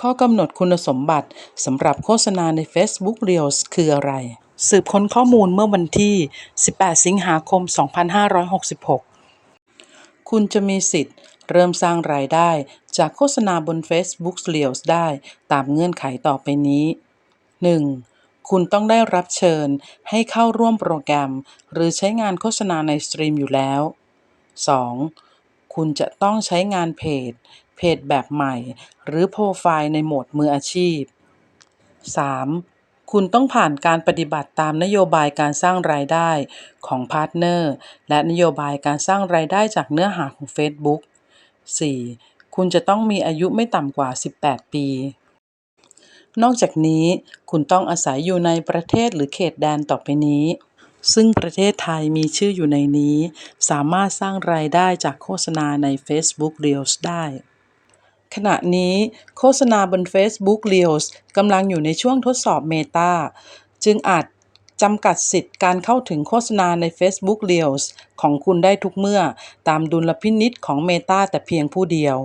ข้อกำหนดคุณสมบัติสำหรับโฆษณาใน Facebook Reels คืออะไร สืบค้นข้อมูลเมื่อวันที่ 18 สิงหาคม 2566 คุณจะมีสิทธิ์ เริ่มสร้างรายได้จากโฆษณาบน Facebook Reels ได้ตามเงื่อนไขต่อไปนี้ 1. คุณต้องได้รับเชิญให้เข้าร่วมโปรแกรม หรือใช้งานโฆษณาในสตรีมอยู่แล้ว 2. คุณจะต้องใช้งานเพจ เพจแบบใหม่ หรือโปรไฟล์ในโหมดมืออาชีพ 3. คุณต้องผ่านการปฏิบัติตามนโยบายการสร้างรายได้ของพาร์ทเนอร์ และนโยบายการสร้างรายได้จากเนื้อหาของ Facebook 4. คุณจะต้องมีอายุไม่ต่ำกว่า 18 ปี นอกจากนี้ คุณต้องอาศัยอยู่ในประเทศหรือเขตแดนต่อไปนี้ ซึ่งประเทศไทยมีชื่ออยู่ในนี้ สามารถสร้างรายได้จากโฆษณาใน Facebook Reels ได้ขณะนี้โฆษณาบน Facebook Reels กำลังอยู่ในช่วงทดสอบ Meta จึงอาจจำกัดสิทธิ์การเข้าถึงโฆษณาใน Facebook Reels ของคุณได้ทุกเมื่อ ตามดุลพินิจของ Meta แต่เพียงผู้เดียว